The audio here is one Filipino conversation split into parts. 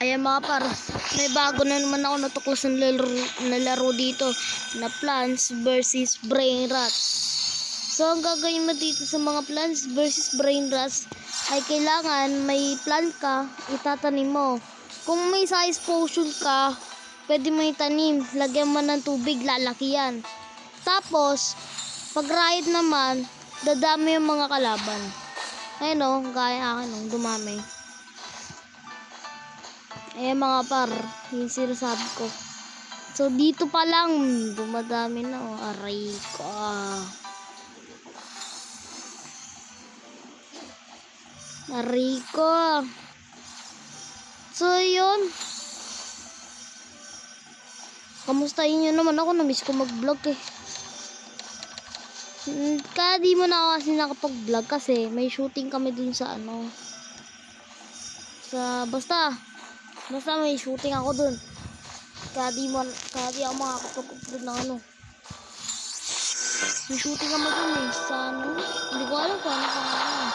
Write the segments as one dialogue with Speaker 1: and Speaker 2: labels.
Speaker 1: Ayan mga par, may bago na naman ako natuklasan laro, na laro dito na Plants versus Brain Rats. So ang gagawin mo dito sa mga Plants versus Brain Rats ay kailangan may plant ka, itatanim mo. Kung may size potion ka, pwede mo itanim. Lagyan mo ng tubig, lalaki yan. Tapos, pag riot naman, dadami yung mga kalaban. Ayun o, gaya akin o, dumami. Eh mga par, yung sinasabi ko. So dito pa lang, dumadami na oh. Aray ko ah. Aray ko. So yun. Kamustahin nyo naman ako, namiss ko mag-vlog eh. Mm, Kaya di mo na ako kasi nakapag-vlog kasi may shooting kami dun sa ano. Sa, basta, Basta may shooting ako dun. Kaya di, man, kaya di ako makakapag-upload ng ano. May shooting kami dun eh. Sa ano? Hindi ko alam kung ano pangalan.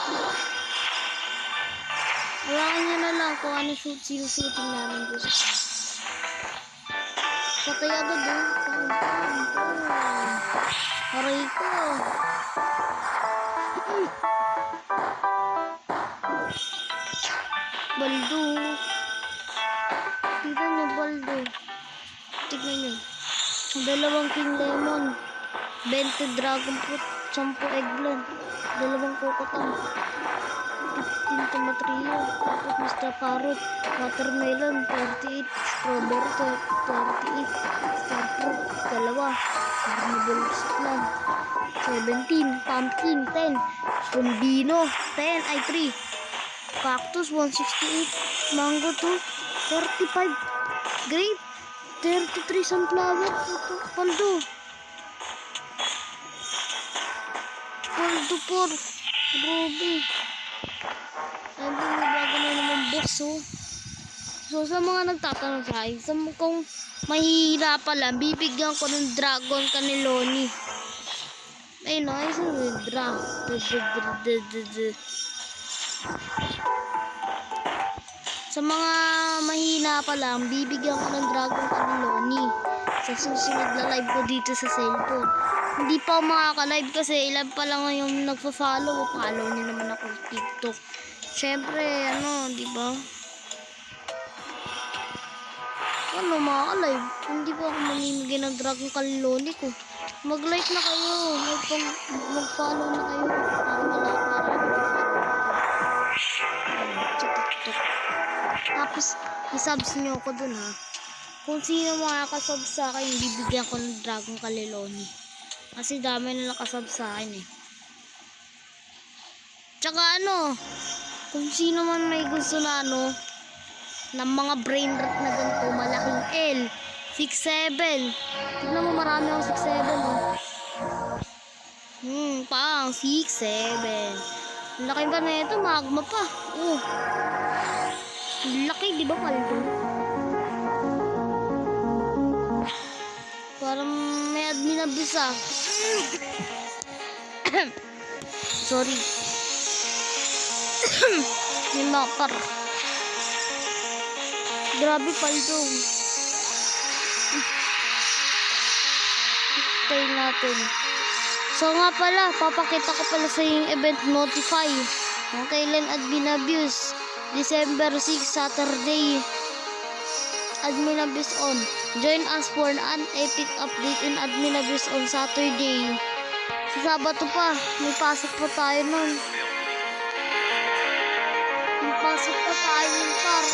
Speaker 1: Awakan nyo na lang kung ano shoot, sino shooting namin dun. Patay agad eh. Pam, pam, pam. Tignan niyo. Dalawang king lemon. 20 dragon fruit. 10 eggplant. Dalawang kokotang. 15 tomatrio. Tapos Mr. Carrot. Watermelon. 38. Strawberry. 38. Star fruit. Dalawa. Carnival plant. 17. Pumpkin. 10. Pumbino. 10. Ay, 3. Cactus 168, mango 2, 35, grape 33 sunflower, paldo. Paldo por, grabe. Ay, bumabago na naman box, oh. So, sa mga nagtatanong sa akin, sa kung mahihirapan lang, bibigyan ko ng dragon kaniloni. Ayun, no, ayun sa Sa mga mahina pa lang, bibigyan ko ng Dragon Caneloni sa susunod na live ko dito sa cellphone. Hindi pa makaka-live kasi ilan pa lang yung nagpa-follow. Follow niyo naman ako sa TikTok. Siyempre, ano, di ba? Ano, makaka-live? Hindi pa ako mamimigay ng Dragon Caneloni ko. Mag-like na kayo. Mag- Mag-follow na kayo. Para wala para sa TikTok. Tapos, isubs niyo ako dun ha. Kung sino makakasub sa akin, bibigyan ko ng Dragon Kaliloni. Kasi dami na nakasub sa akin eh. Tsaka ano, kung sino man may gusto na ano, ng mga brain rot na ganito, malaking L, 6'7". Tignan mo, marami akong 6'7". Oh. Hmm, pang 6'7". Laki ba na ito? Magma pa. Oh. Laki, di ba, Paldo? Parang may admin na bisa. Sorry. may makar. Grabe, Paldo. Tayo natin. So nga pala, papakita ko pala sa yung event notify. Kung kailan admin abuse. December 6, Saturday. Admin abuse on. Join us for an epic update in admin abuse on Saturday. Sa Sabado pa, may pasok pa tayo nun. May pasok pa tayo nun para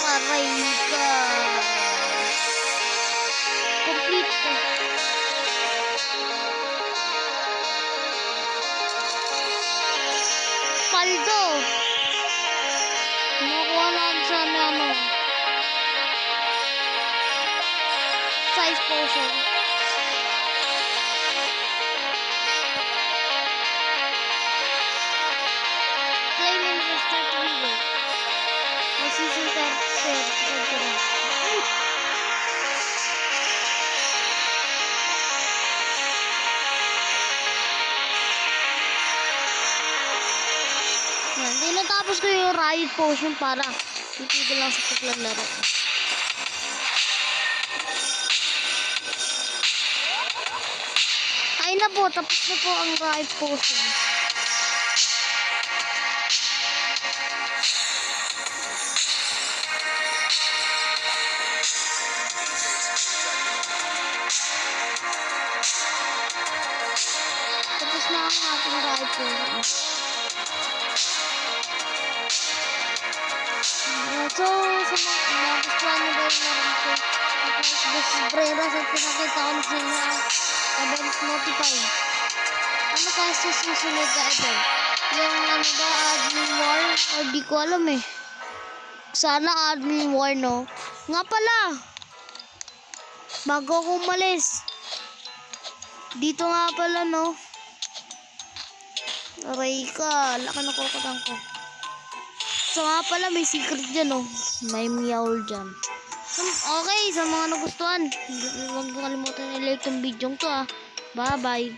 Speaker 1: ka. Complete ka. Paldo. Nakuha natin sa ano, ano. Size potion. matapos ko yung riot potion para titigil lang sa paglalaro. Ay na po, tapos na po ang riot potion. Tapos na ang ating riot potion. So, sa mga nagustuhan nyo ba yung laro ko? Tapos, this Breras at pinakita ko na sila about notify. Ano kaya sa susunod na ito? Yung ano ba, admin war? O di ko alam eh. Sana admin war, no? Nga pala! Bago ako umalis. Dito nga pala, no? Aray ka, laki na kokotang ko. So nga pala, may secret dyan, oh. May meowl dyan. Okay, sa mga nagustuhan, huwag kalimutan i-like yung video to, ah. Bye-bye.